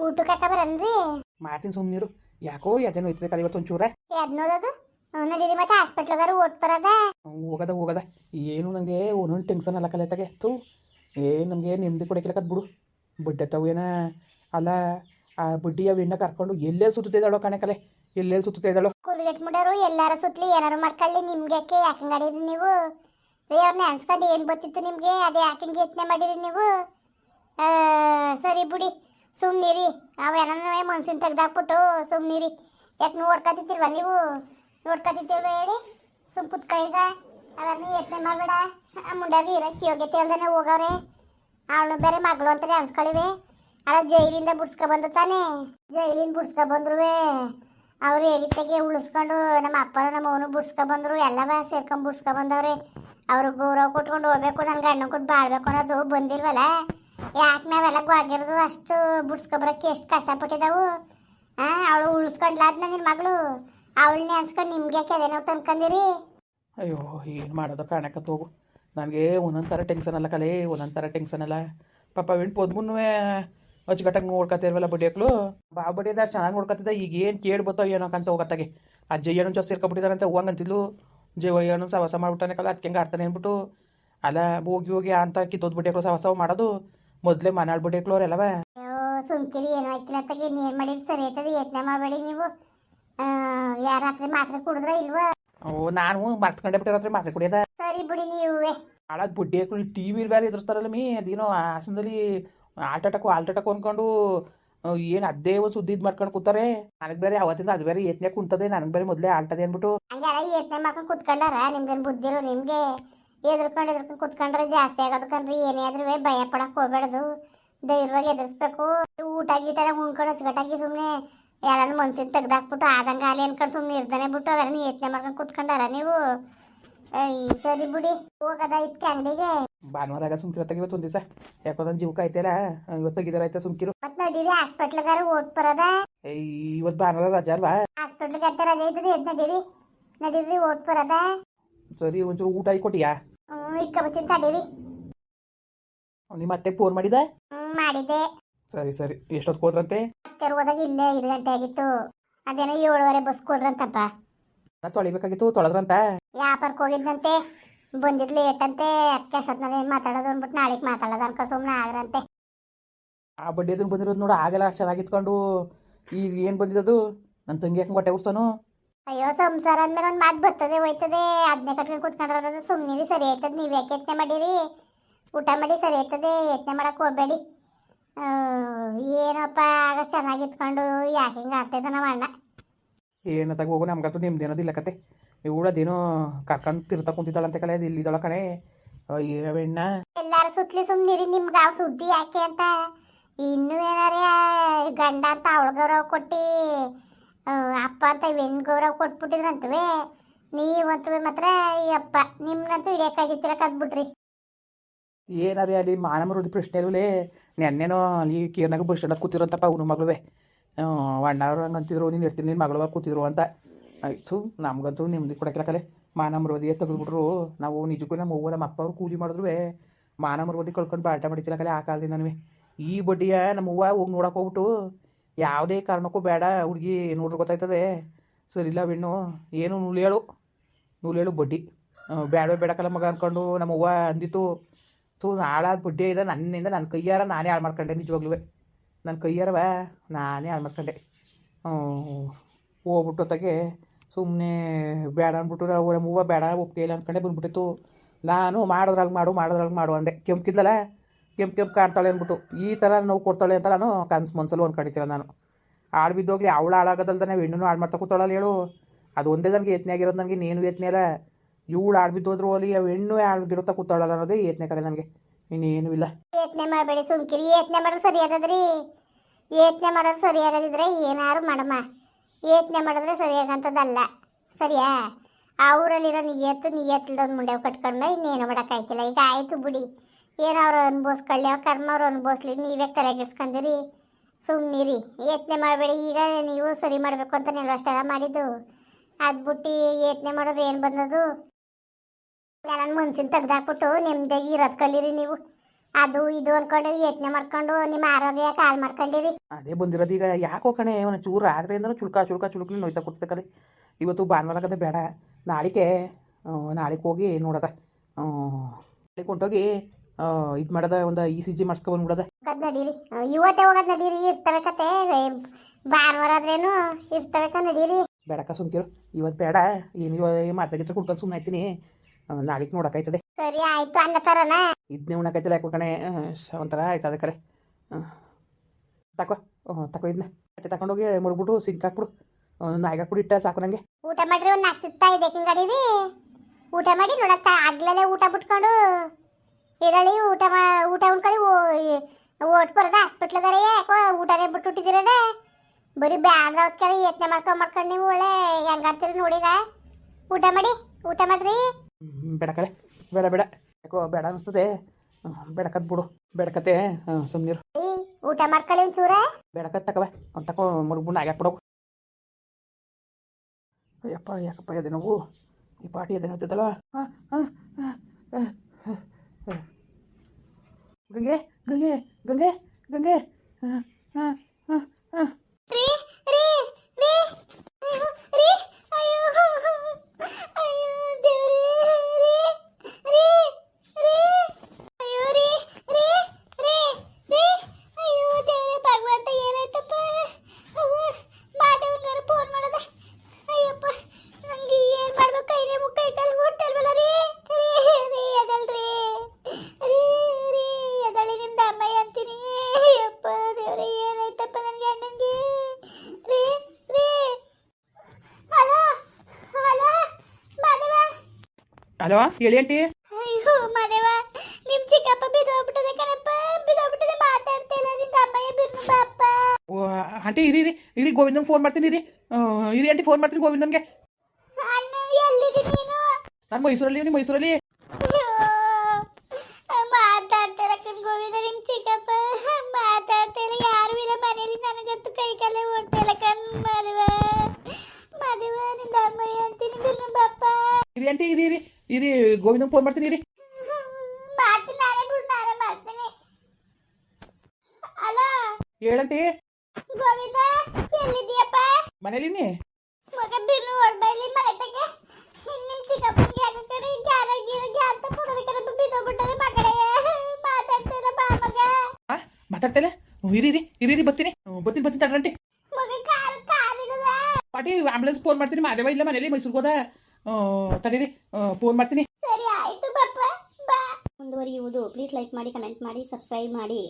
ಊಟಕ್ಕೆ ಹಾಕ ಬರನ್ರಿ ಮಾಡ್ತೀನಿ ಸುಮ್ಮನಿರು ಯಾಕೋ ಯಾತೇನೋ ಹೋಯ್ತದೆ ಕಲ ಇವತ್ತು ಒಂಚೂರ. ಎದ್ನೋದದು? ನಡೀರಿ ಮತ್ತೆ ಹಾಸ್ಪಿಟ್ಲ್ಗಾರು ಓಟ್ ಬರದ? ಹೋಗದ ಹೋಗದ. ಏನು ನನಗೆ ಒಂದೊಂದು ಟೆನ್ಷನ್ ಅಲ್ಲ ಕಲಿತಾಗೆ. ತು ಏ ನಮಗೆ ನೆಮ್ಮದಿ ಕೊಡಕ್ಕಿಲ್ಲ ಬಿಡು. ಬಡ್ಡೆ ತಾವೇನ ಅಲ್ಲ ಆ ಬಡ್ಡಿಯ ವಿಣ್ಣ ಕರ್ಕೊಂಡು ಎಲ್ಲೆಲ್ಲಿ ಸುತ್ತಿದ್ದಾಳೋ ಕಣೆ ಕಲೆ? ಎಲ್ಲೆಲ್ಲಿ ಸುತ್ತಿದ್ದಾಳೋ ಕುಲ್ಗೆಟ್ ಮುಡೋರು ಎಲ್ಲಾರು ಸುತ್ತಲಿ ಏನಾರು ಮಾಡ್ಕೊಳ್ಳಿ ನಿಮ್ಗೆ ಯಾಕೆ ಯಾಕಂಗ್ ನೀವು? ರೀ ಅವ್ರನ್ನ ಅನ್ಸ್ಕೊಂಡು ಏನು ಗೊತ್ತಿತ್ತು ನಿಮಗೆ? ಅದೇ ಯಾಕಂಗೆ ಯೋಚನೆ ಮಾಡಿರಿ ನೀವು? ಆ, ಸರಿ ಬಿಡಿ. ಸುಮ್ಮನಿರಿ ಅವೇನೋ ಮನ್ಸಿನ ತೆಗ್ದಾಕ್ಬಿಟ್ಟು ಸುಮ್ಮನಿರಿ ಯಾಕೆ ನೋಡ್ಕೊತಿರ್ವ ನೀವು? ನೋಡ್ಕೊತಿರ್ವ ಹೇಳಿ? ಸುಮ್ ಕುತ್ಕೈಗ ಅವರನ್ನ ಯತ್ನೆ ಮಾಡಬೇಡ. ಆ ಮುಂಡಾಗಿ ಇರಕ್ಕೆ ಯೋಗ್ಯತೆ ಹೇಳ್ದಾನೆ ಹೋಗವ್ರೆ. ಅವಳು ಬೇರೆ ಮಗಳು ಅಂತಾನೆ ಅನ್ಸ್ಕೊಳ್ಳಿವೆ ಅಲ್ಲ, ಜೈಲಿಂದ ಬಿಡ್ಸ್ಕೊ ಬಂದು ತಾನೇ? ಜೈಲಿಂದ ಬಿಡ್ಸ್ಕೊ ಬಂದ್ರು ಅವ್ರು ಹೇಗಿತ್ತಾಗೆ ಉಳಿಸ್ಕೊಂಡು ನಮ್ಮ ಅಪ್ಪನು ನಮ್ಮ ಅವನು ಬಿಡ್ಸ್ಕೊ ಬಂದರು ಎಲ್ಲ ಸೇರ್ಕೊಂಡು ಬಿಡ್ಸ್ಕೊ ಬಂದವ್ರೆ ಅವ್ರು ಗೌರವ ಕೊಟ್ಕೊಂಡು ಹೋಗ್ಬೇಕು ನನ್ನ ಗಂಡ ಕೊಟ್ಟು ಬಾಳ್ಬೇಕು ಅನ್ನೋದು ಬಂದಿಲ್ವಲ್ಲ? ಯಾಕೆ ನಾವೆಲ್ಲ ಆಗಿರೋದು ಅಷ್ಟು ಬುಡ್ಸ್ಕೊಬರಕ್ಕೆ ಎಷ್ಟು ಕಷ್ಟಪಟ್ಟಿದ್ದಾವು ಹಾಂ ಅವಳು ಉಳಿಸ್ಕೊಂಡ್ಲಾದ್ನ ನಿನ್ನ ಮಗಳು? ಅವಳನ್ನೇ ಅನ್ಸ್ಕೊಂಡು ನಿಮ್ಗೆ ಯಾಕೆ ಅದೇನೋ ತಂದ್ಕೊಂಡಿರಿ ಅಯ್ಯೋ, ಏನು ಮಾಡೋದು ಕಾಣಕತ್ತು ಹೋಗು ನನಗೆ ಒಂದೊಂದು ಥರ ಟೆನ್ಷನ್ ಅಲ್ಲ ಕಲೆ ಒಂದೊಂದು ಥರ ಟೆನ್ಷನ್ ಅಲ್ಲ. ಪಾಪ ವಿಣ್ ಪೊದ್ಮುನ್ನೂ ಅಚ್ಚುಕಟ್ಟಾಗಿ ನೋಡ್ಕೊತಿರ್ವಲ್ಲ ಬಡಿಯಕ್ಲು ಬಾ ಬಡಿಯದಾರ ಚೆನ್ನಾಗಿ ನೋಡ್ಕೊತಿದ್ದ, ಈಗ ಏನು ಕೇಳಿ ಬರ್ತಾವ ಏನೋ ಅಂತ ಹೋಗತ್ತಾಗೆ. ಆ ಜಯ್ಯಣ್ಣನ ಅಂತ ಸೇರ್ಕೊಬಿಟ್ಟಿದಾರಂತೆ ಜೀವ ಏನೋ ಸವಾಸ ಕಲ್ಲ ಅದಕ್ಕೆ ಹೆಂಗೆ ಆಡ್ತಾನೆ ಅಂದ್ಬಿಟ್ಟು. ಅಲ್ಲ, ಹೋಗಿ ಹೋಗಿ ಅಂತ ಕಿತ್ತೋದ್ ಬಡಿಯಕ್ಲು ಸವಾಸ ಮಾಡೋದು. ಮೊದಲೇ ಮನಾಳ್ ಬಡಿಯಕ್ಲು ಅವರೆಲ್ಲವ ಅಯ್ಯೋ ಸುಮ್ಕಿರಿ ಏನು ಆಯ್ತಿಲ್ಲ ತಗಿ ಏನು ಮಾಡಿರಿ ಸರಿ ಆಯ್ತದೆ ಯತ್ನೆ ಮಾಡಬೇಡಿ ನೀವು. ಯಾರ ರಾತ್ರಿ ಮಾತ್ರೆ ಕುಡಿದ್ರ ಇಲ್ವಾ? ಓ ನಾನು ಮರ್ತ್ಕೊಂಡೆ ಬಿಟ್ಟಿರತ್ರಿ ಮಾತ್ರೆ ಕುಡಿಯೋದ? ಸರಿ ಬಿಡಿ ನೀವೇ. ಹಾಳಾದ ಬುಡ್ಡಿ ಹಾಕಿ ಟಿ ವಿ ಬೇರೆ ಎದುರಿಸ್ತಾರಲ್ಲ ಮೀ? ಅದೇನೋ ಹಾಸನದಲ್ಲಿ ಆಲ್ಟ್ ಅಟ್ಯಾಕು ಆಲ್ಟ್ ಅಟ್ಯಾಕ್ ಅಂದ್ಕೊಂಡು ಏನು ಅದೇ ಒಂದು ಸುದ್ದಿ ಇದು ಮಾಡ್ಕೊಂಡು ಕೂತಾರೆ? ನನಗೆ ಬೇರೆ ಅವತ್ತಿಂದ ಅದು ಬೇರೆ ಯತ್ನೆ ಕುಂತದೆ ನನಗೆ ಬೇರೆ ಮೊದಲೇ ಆಲ್ಟದೆ ಅಂದ್ಬಿಟ್ಟು ಹಂಗಾರ ಯತ್ನೆ ಮಾಡ್ಕೊಂಡು ಕುತ್ಕೊಂಡಾರ? ನಿಮ್ಗೇನು ಬುದ್ಧಿರೋ ನಿಮಗೆ? ಎದ್ರುಕೊಂಡು ಎದ್ರುಕೊಂಡು ಕುತ್ಕೊಂಡ್ರೆ ಜಾಸ್ತಿ ಆಗೋದಕ್ಕಂದ್ರೆ ಏನೇ ಆದ್ರೂ ಭಯ ಪಡಕ್ಕೆ ಹೋಗ್ಬೇಡದು. ಧೈರ್ಯವಾಗಿ ಎದುರಿಸ್ಬೇಕು. ಊಟ ಗೀಟ ಎಲ್ಲ ಉಣ್ಕೊಂಡು ಅಚ್ಚುಕಟ್ಟಾಗಿ ಸುಮ್ಮನೆ ಯಾರನ್ನ ಮನ್ಸಿನ ತೆಗ್ದಾಕ್ಬಿಟ್ಟು ಆದಂಗೆ ಆಲಿ ಅನ್ಕೊಂಡು ಸುಮ್ಮನೆ ಇರ್ತಾನೆ ಬಿಟ್ಟು ಅವೆಲ್ಲ ಯೋಚನೆ ಮಾಡ್ಕೊಂಡು ಕುತ್ಕೊಂಡಾರ ನೀವು? ಏಯ್ ಸರಿ ಬಿಡಿ. ಹೋಗದ ಇದ್ಕೆ ಅಂಗಡಿಗೆ. ಭಾನುವಾರ ಸುಮ್ಕಿರತ್ತಾಗ ಇವತ್ತು ಒಂದು ದಿವಸ. ಯಾಕೋ ನನ್ನ ಜೀವಕ್ಕೆ ಆಯ್ತಲ್ಲ ಇವತ್ತು ತೆಗಿದಾರ ಆಯ್ತಾ ಸುಮ್ಕಿರು? ಮತ್ತೆ ನಡೀರಿ ಹಾಸ್ಪಿಟ್ಲ್ಗಾರ ಓಟ್ ಬರೋದ? ಏಯ್ ಇವತ್ತು ಭಾನುವಾರ ರಜಾ ಅಲ್ವಾ? ಹಾಸ್ಪಿಟ್ಲ್ಗೆ ಅಂತ ರಜೆ ಇದ್ದದ ಎದ್ ನಡೀರಿ? ನಡೀರಿ ಓಟ್ ಬರೋದ? ಸರಿ ಒಂಚೂರು ಊಟ ಆಗಿ ಕೊಟ್ಟಿಯಾ? ಹ್ಞೂ ಇಕ್ಕ ಬತ್ತೀನಿ ತಡೀರಿ. ನಿಮ್ಮ ಮತ್ತೆ ಫೋನ್ ಮಾಡಿದ ಹ್ಞೂ ಮಾಡಿದ್ದೆ. ಸರಿ ಸರಿ. ಎಷ್ಟೊತ್ತು ಹೋದ್ರಂತೆ? ಹತ್ತರ ಹೋದಾಗ ಇಲ್ಲೇ ಐದು ಗಂಟೆ ಆಗಿತ್ತು. ಅದೇನೋ ಏಳುವರೆ ಬಸ್ಗೆ ಹೋದ್ರಂತಪ್ಪ. ನಾ ತೊಳಿಬೇಕಾಗಿತ್ತು ತೊಳೆದ್ರಂತ? ವ್ಯಾಪಾರಕ್ಕೆ ಹೋಗಿದ್ದಂತೆ ಬಂದಿದ್ ಲೇಟ್ ಅಂತೆ. ಅದಕ್ಕೆ ಅಷ್ಟೊತ್ತಿನಲ್ಲಿ ಮಾತಾಡೋದು ಅಂದ್ಬಿಟ್ಟು ನಾಳೆಗೆ ಮಾತಾಡೋದು ಅನ್ಕೊ ಸುಮ್ಮನೆ ಆಗ್ರಂತೆ. ಆ ಬಡ್ಡಿ ಎದುರು ಬಂದಿರೋದು ನೋಡು ಆಗಲ್ಲ ಚೆನ್ನಾಗಿತ್ಕೊಂಡು ಈಗ ಏನು ಬಂದಿದ್ದು ನನ್ನ ತಂಗಿ ಯಾಕೆ ಹೊಟ್ಟೆ ಉರ್ಸೋನು? ಅಯ್ಯೋ ಸಂಸಾರ ಅಂದ್ಮೇಲೆ ಒಂದು ಮಾತು ಬರ್ತದೆ ಹೋಯ್ತದೆ. ಅದನ್ನೇ ಕಟ್ಕೊಂಡು ಕೂತ್ಕೊಂಡ್ರದ ಸುಮ್ಮನಿರಿ ಸರಿ ಆಯ್ತದೆ. ನೀವು ಯಾಕೆ ಯತ್ನೆ ಮಾಡಿರಿ? ಊಟ ಮಾಡಿ ಸರಿ ಆಯ್ತದೆ. ಯತ್ನೆ ಮಾಡೋಕೆ ಹೋಗ್ಬೇಡಿ. ಏನಪ್ಪ ಆಗ ಚೆನ್ನಾಗಿ ಇತ್ಕೊಂಡು ಯಾಕೆ ಹಿಂಗೆ ಆಡ್ತಾಯಿದ್ದ ನಮ್ಮ ಅಣ್ಣ? ಏನತ್ತಾಗ ಹೋಗು ನಮ್ಗಂತೂ ನಿಮ್ದೇನೋದಿಲ್ಲ ಕತೆ. ಇವಳದೇನೋ ಕರ್ಕೊಂಡು ತಿರ್ತಾ ಕುಂತಿದ್ದಾಳಂತೆ ಕಲೆ ಇಲ್ಲಿದ್ದಾಳ ಕಣೆ. ಅಯ್ಯ ಬೆಣ್ಣ ಎಲ್ಲಾರು ಸುತ್ತಲಿ ಸುಮ್ಮನಿರಿ ನಿಮ್ಗೆ ಆ ಸುದ್ದಿ ಯಾಕೆ ಅಂತ. ಇನ್ನೂ ಏನಾರೇ ಗಂಡ ಅಂತ ಅವಳ ಗೌರವ ಕೊಟ್ಟು ಅಂತ ಹೆಣ್ಣು ಗೌರವ ಕೊಟ್ಬಿಟ್ಟಿದ್ರಂತವೇ ನೀವಂತವೇ ಮಾತ್ರ ಅಪ್ಪ ನಿಮ್ಮನ್ನಂತೂ ಹಿಡಿಯೋಕ್ಕಾಗಿತ್ತಿರ ಕದ್ಬಿಟ್ರಿ. ಏನಾರೀ ಅಲ್ಲಿ ಮಾನ ಮರೋದು ಪ್ರಶ್ನೆ ಇಲ್ವೇ ನೆನ್ನೆನೋ ಅಲ್ಲಿ ಕೀರ್ನಾಗ ಬಸ್ ಸ್ಟ್ಯಾಂಡ್ ಕೂತಿರೋಂತಪ್ಪ ಅವನು ಮಗಳುವೆ. ಅಣ್ಣವ್ರು ಹಂಗೆ ಅಂತಿದ್ರು ನೀನು ಇರ್ತೀನಿ ನಿನ್ನ ಮಗಳವಾಗ ಕೂತಿದ್ರು ಅಂತ. ಆಯಿತು, ನಮ್ಗಂತೂ ನಿಮ್ದು ಕೊಡಕ್ಕಿಲ್ಲ ಕಲೆ. ಮಾನ ಮರೋದಿಯೇ ತೆಗೆದ್ಬಿಟ್ರು. ನಾವು ನಿಜಕ್ಕೂ ನಮ್ಮ ಅವ್ವ, ನಮ್ಮ ಅಪ್ಪ ಅವ್ರು ಕೂಲಿ ಮಾಡಿದ್ರು ಮಾನ ಮರೋದಿ ಕಳ್ಕೊಂಡು ಬಾಟ ಮಾಡಿತಿಲ್ಲ ಕಲೆ ಆ ನಮಗೆ ಈ ಬಡ್ಡಿಯ ನಮ್ಮ ಅವ್ವ ಹೋಗಿ ನೋಡಕ್ಕೆ ಹೋಗ್ಬಿಟ್ಟು ಯಾವುದೇ ಕಾರಣಕ್ಕೂ ಬೇಡ ಹುಡುಗಿ ನೋಡ್ರಿ ಗೊತ್ತಾಯ್ತದೆ. ಸರಿಲ್ಲ ಬೆಣ್ಣು. ಏನು ನೂಲೇಳು? ನೂಲೇಳು ಬಡ್ಡಿ. ಬೇಡ ಬೇಡಕಲ್ಲ ಮಗ ಅಂದ್ಕೊಂಡು ನಮ್ಮವ್ವ ಅಂದಿತ್ತು. ತೂ ಹಾಳಾದ ಬಡ್ಡಿ ಇದೆ. ನನ್ನಿಂದ ನನ್ನ ಕೈಯಾರ ನಾನೇ ಹಾಳು ಮಾಡ್ಕೊಂಡೆ ನಿಜವಾಗ್ಲೂ ನನ್ನ ಕೈಯಾರವ ನಾನೇ ಹಾಳು ಮಾಡ್ಕೊಂಡೆ. ಹೋಗ್ಬಿಟ್ಟು ಹೊತ್ತಾಗೆ ಸುಮ್ಮನೆ ಬೇಡ ಅಂದ್ಬಿಟ್ಟು ನಾವು ನಮ್ಮ ಹೂವು ಬೇಡ ಒಪ್ಪಿಗೆ ಇಲ್ಲ ಅಂದ್ಕೊಂಡೆ ಬಂದ್ಬಿಟ್ಟಿತ್ತು. ನಾನು ಮಾಡೋದ್ರಾಗ ಮಾಡು ಮಾಡೋದ್ರಾಗ ಮಾಡು ಅಂದೆ. ಕೆಂಪ್ಕಿದ್ಲಲ್ಲ ಕೆಂಪು ಕೆಂಪು ಕಾಣ್ತಾಳೆ ಅಂದ್ಬಿಟ್ಟು, ಈ ಥರ ನೋವು ಕೊಡ್ತಾಳೆ ಅಂತ ನಾನು ಕನ್ಸು ಮನ್ಸಲ್ಲಿ ಅಂದ್ಕೊಂಡಿದ್ದಿಲ್ಲ ನಾನು. ಹಾಳು ಬಿದ್ದೋಗ್ಲಿ, ಅವಳು ಹಾಳಾಗೋದಲ್ದಾನೆ ಹೆಣ್ಣು ಹಾಳು ಮಾಡ್ತಾ ಕೂತಾಳಲ್ಲ ಹೇಳು. ಅದು ಒಂದೇ ನನಗೆ ಯತ್ನೆ ಆಗಿರೋದು ನನಗೆ ನೀನು ಯತ್ನೆ ಇವಳು ಹಾಳು ಬಿದ್ದೋದ್ರು ಅಲ್ಲಿ ಹೆಣ್ಣು ಹಾಳು ಗಿಡುತ್ತಾ ಕೂತಾಳಲ್ಲ ಅನ್ನೋದೇ ಯತ್ನೆ ಕರೆ ನನಗೆ. ಇನ್ನೇನು ಇಲ್ಲ. ಯತ್ನೆ ಮಾಡಬೇಡಿ ಸುಮ್ಕಿರಿ, ಯತ್ನೆ ಮಾಡೋದು ಸರಿಯಾಗದ್ರಿ ಯತ್ನೆ ಮಾಡೋದು ಸರಿಯಾಗದಿದ್ರೆ ಏನಾದ್ರು ಮಾಡಮ್ಮ. ಯತ್ನೆ ಮಾಡಿದ್ರೆ ಸರಿಯಾಗಂಥದ್ದಲ್ಲ ಸರಿಯಾ? ಅವರಲ್ಲಿರೋ ನೀ ನಿಯತ್ತಿಲ್ದೊಂದು ಮುಂಡೆ ಕಟ್ಕೊಂಡು ಇನ್ನೇನು ಮಾಡೋಕ್ಕಾಯ್ತಿಲ್ಲ ಈಗ ಆಯಿತು ಬಿಡಿ. ಏನೋ ಅವ್ರು ಅನ್ಭವಿಸ್ಕೊಳ್ಳಿ, ಅವ್ರ ಕರ್ಮ ಅವ್ರು ಅನ್ಭವಿಸ್ಲಿ, ನೀವೇ ತಲೆಗಿಡ್ಸ್ಕೊಂಡಿರಿ ಸುಮ್ಮನಿರಿ ಯತ್ನೆ ಮಾಡಬೇಡಿ, ಈಗ ನೀವು ಸರಿ ಮಾಡಬೇಕು ಅಂತ ನೀವು ಅಷ್ಟೆಲ್ಲ ಮಾಡಿದ್ದು. ಅದು ಬಿಟ್ಟು ಯತ್ನೆ ಮಾಡೋದು ಏನು ಬಂದದು ನನ್ನ ಮನ್ಸಿನ ತೆಗ್ದಾಕ್ಬಿಟ್ಟು ನೆಮ್ಮದಿಯಾಗಿ ಇರೋದು ಕಲೀರಿ ನೀವು. ಅದು ಇದು ಅನ್ಕೊಂಡು ಯತ್ನೆ ಮಾಡ್ಕೊಂಡು ನಿಮ್ಮ ಆರೋಗ್ಯ ಕಾಲ್ ಮಾಡ್ಕೊಂಡಿರಿ. ಅದೇ ಬಂದಿರೋದು ಈಗ ಯಾಕೋ ಕಣೆ, ಒಂದು ಚೂರು ರಾತ್ರಿಯಿಂದನೂ ಚುಳ್ಕ ಚುಳ್ಕ, ಚುಳುಕ್ಲಿ ನೋಯ್ತಾ ಕೊಡ್ತಕ್ಕಲ್ಲಿ ಇವತ್ತು ಭಾನುವಾರ ಬೇಡ. ನಾಳೆಗೆ ನಾಳೆಗೆ ಹೋಗಿ ನೋಡದ. ನಾಳೆಗೆ ಹೊಂಟೋಗಿ ಇದು ಮಾಡೋದ ಒಂದು ಇ ಸಿ ಜಿ ಮಾಡಿಸ್ಕೊಬಂದ್ಬಿಡೋದ ಹೋಗದ್ ನಡೀರಿ. ಇವತ್ತೇ ಹೋಗೋದ್ ನಡೀರಿ. ಇರ್ತವೆ ಕತೆ ಭಾನುವಾರ ಆದ್ರೇನು ಇರ್ತವೆ ಕ ನಡೀರಿ. ಬೇಡಕ್ಕ ಸುಮ್ಕಿರು ಇವತ್ತು ಬೇಡ. ಏನು ಇವಾಗ ಮಾತಾಡಿದ್ರೆ ಕುಡ್ಕೊಂಡು ಸುಮ್ಮನೆ ಆಯ್ತೀನಿ. ನಾಳೆಗೆ ನೋಡೋಕ್ಕಾಯ್ತದೆ. ಸರಿ ಆಯ್ತು. ಅನ್ನ ತರನ ಇದನ್ನೇ ಉಣ್ಣಕೈತಿಲ್ಲ ಯಾಕೋ ಕಣೆ. ಒಂಥರ ಆಯ್ತದ ಕರೆ. ಆ. ತಕೋ. ತಕೋ ಇದನ್ನ ಬಟ್ಟೆ ತಗೊಂಡೋಗಿ ಮುಡ್ಬಿಟ್ಟು ಸಿಂಕ್ ಹಾಕ್ಬಿಡು. ನಾಯಿಗೆ ಹಾಕ್ಬಿಟ್ಟು ಇಟ್ಟ ಸಾಕು ನನಗೆ ಊಟ ಮಾಡ್ರಿ ಒಂದು ನಾಲ್ಕು ತುತ್ತ ಇದೆ. ಹಿಂಗಡೀರಿ ಊಟ ಮಾಡಿ ನೋಡಕ್ಕ ಆಗ್ಲೇ ಊಟ ಬಿಟ್ಕೊಂಡು. ಇದಳಿ ಊಟ ಮಾ ಊಟ ಉಣ್ಕೊಳ್ಳಿ ಓಟ್ ಬರೋದ ಹಾಸ್ಪಿಟ್ಲ್ಗಾರೆ ಯಾಕೋ ಊಟನೇ ಬಿಟ್ಬಿಟ್ಟಿದ್ದೀರಣ ಬರೀ ಬ್ಯಾಡ್ದ ಹೊತ್ಕರೆ ಯತ್ನ ಮಾಡ್ಕೊಂಡು ಮಾಡ್ಕೊಂಡು ನೀವು ಒಳ್ಳೆ ಹೆಂಗಾಡ್ತೀರಿ ನೋಡಿಗ? ಊಟ ಮಾಡಿ ಊಟ ಮಾಡ್ರಿ. ಬೇಡ ಬೇಡ ಬೇಡ. ಯಾಕೋ ಬೇಡ ಅನಿಸ್ತದೆ. ಬೇಡಕತ್ ಬಿಡು ಬೇಡಕತೆ ಸುಮ್ಮನಿರು ಊಟ ಮಾಡ್ಕೊಳ್ಳಿ ಒಂಚೂರ. ಬೇಡಕತ್ ತಕವ ಅವ್ನು ತಕೋ ಮುರುಗುಣ ನಾಯಿಗೆ ಹಾಕ್ಬಿಡೋಗು ಅಯ್ಯಪ್ಪ ಯಾಕಪ್ಪ ಅದೇ ನೋವು? ಈ ಪಾಟಿ ಅದೇ ನೋಡ್ತಿದ್ದಲ್ಲ ಹಾಂ ಹಾಂ. ಗಂಗೆ ಗಂಗೆ ಗಂಗೆ ಗಂಗೆ. ಹಾಂ ಹಾಂ ಹಾಂ ಹಾಂ ರೀ ರೀ ರೀ ಅಯ್ಯೋ ರೀ ಅಯ್ಯೋ ಅಯ್ಯೋ ದೇವ್ರೇ ರೀ ರೀ ರೀ ಅಯ್ಯೋ ರೀ ರೀ ರೀ ರೀ ಅಯ್ಯೋ ದೇವ್ರೇ ಭಗವಂತ ಏನಾಯ್ತಪ್ಪ ಅವ್ವ ಮಾಧವನ್ಗಾರ ಫೋನ್ ಮಾಡದ ಅಯ್ಯಪ್ಪ ನಂಗೆ ಏನ್ ಮಾಡ್ಬೇಕು ಕೈನೇ ಮುಖ ಕೈ ಕಾಲು ಓಡ್ತಲ್ವಲ್ಲ ರೀ ರೀ ರೀ ಎದಲ್ರಿ ರೀ ರೀ ಎದಳಿ ನಿಮ್ದು ಅಮ್ಮಯ್ಯ ಅಂತೀನಿ ಅಯ್ಯಪ್ಪ ದೇವ್ರೇ ಏನಾಯ್ತಪ್ಪ ನನ್ನ ಗಂಡಂಗೆ ರೀ ರೀ ಹಲೋ ಹಲೋ ಮಾಧವ ಹಲೋ ಹೇಳಿ ಆಂಟಿ. ಅಯ್ಯೋ ಮಾದೇವ ನಿಮ್ ಚಿಕ್ಕಪ್ಪ ಬಿದ್ದೋಗ್ಬಿಟ್ಟದೆ ಕಣಪ್ಪ. ಬಿದ್ದೋಗ್ಬಿಟ್ಟದೆ ಮಾತಾಡ್ತಾ ಇಲ್ಲ. ನಿಮ್ ಅಮ್ಮಯ್ಯ ಬಿರ್ನು ಬಾಪ್ಪ. ಓ ಆಂಟಿ ಇರಿ ಇರಿ ಇರಿ ಗೋವಿಂದನ್ ಫೋನ್ ಮಾಡ್ತೀನಿ ಇರಿ. ಆ, ಇರಿ ಆಂಟಿ ಫೋನ್ ಮಾಡ್ತೀನಿ ಗೋವಿಂದನ್ಗೆ ಅಣ್ಣ ಎಲ್ಲಿದೆ ನೀನು? ನಾನು ಮೈಸೂರಲ್ಲಿ ನೀವು ಮೈಸೂರಲ್ಲಿ. ಅಯ್ಯೋ, ಮಾತಾಡ್ತಾರ ಕಣ್ ಗೋವಿಂದ ನಿಮ್ ಚಿಕ್ಕಪ್ಪ. ಮಾತಾಡ್ತಾ ಇಲ್ಲ ಯಾರು ಇಲ್ಲ ಮನೇಲಿ. ನನಗಂತೂ ಕೈ ಕಾಲೇ ಓಡ್ತಾ ಇಲ್ಲ ಕಣ್ ಮಾದೇವ. ಮಾದೇವ ನಿಂದ ಅಮ್ಮಯ್ಯ ಅಂತೀನಿ ಬಿರ್ನು ಬಾಪ್ಪ. ಇರಿ ಆಂಟಿ ಇರಿ ಇರಿ. ಇರಿ ಗೋವಿಂದ ಫೋನ್ ಮಾಡ್ತೀನಿ ಇರಿ. ಹೇಳಂಟಿ? ಗೋವಿಂದ ಎಲ್ಲಿದ್ಯಪ್ಪ ಮನೇಲಿ ಮಗ ಬಿರ್ನು ಹೊಡ್ಬೈಲಿ ಮನೆ ತಗ ನಿಮ್ ಚಿಕ್ಕಪ್ಪನಿಗೆ ಯಾಕ ಕಡೆ ಗ್ಯಾರ ಗೀರ ಗ್ಯಾರ ಕೊಡೋದ ಕಡೆ ಬಿದ್ದೋಗ್ಬಿಟ್ಟದೆ ಮಗಡೆ ಮಾತಾಡ್ತಿಲ್ಲ ಬಾ ಮಗ. ಆ ಇರಿ ಇರಿ ಇರಿ ಇರಿ ಬರ್ತೀನಿ. ಬರ್ತೀನಿ ಬರ್ತೀನಿ ತಡ್ರಂಟಿ ಮಗ ಕಾರ್ ಕಾರಿಲ್ಲ ಪಾಟಿ ಆಂಬುಲೆನ್ಸ್ ಫೋನ್ ಮಾಡ್ತೀನಿ ಮಾದೇವ ಇಲ್ಲ ಮನೇಲಿ ಮೈಸೂರಿಗೆ ಹೋದ. ತಡೀರಿ. ಫೋನ್ ಮಾಡ್ತೀನಿ. ಸರಿ ಆಯ್ತು ಮುಂದುವರಿಯುವುದು. ಪ್ಲೀಸ್ ಲೈಕ್ ಮಾಡಿ ಕಮೆಂಟ್ ಮಾಡಿ ಸಬ್ಸ್ಕ್ರೈಬ್ ಮಾಡಿ.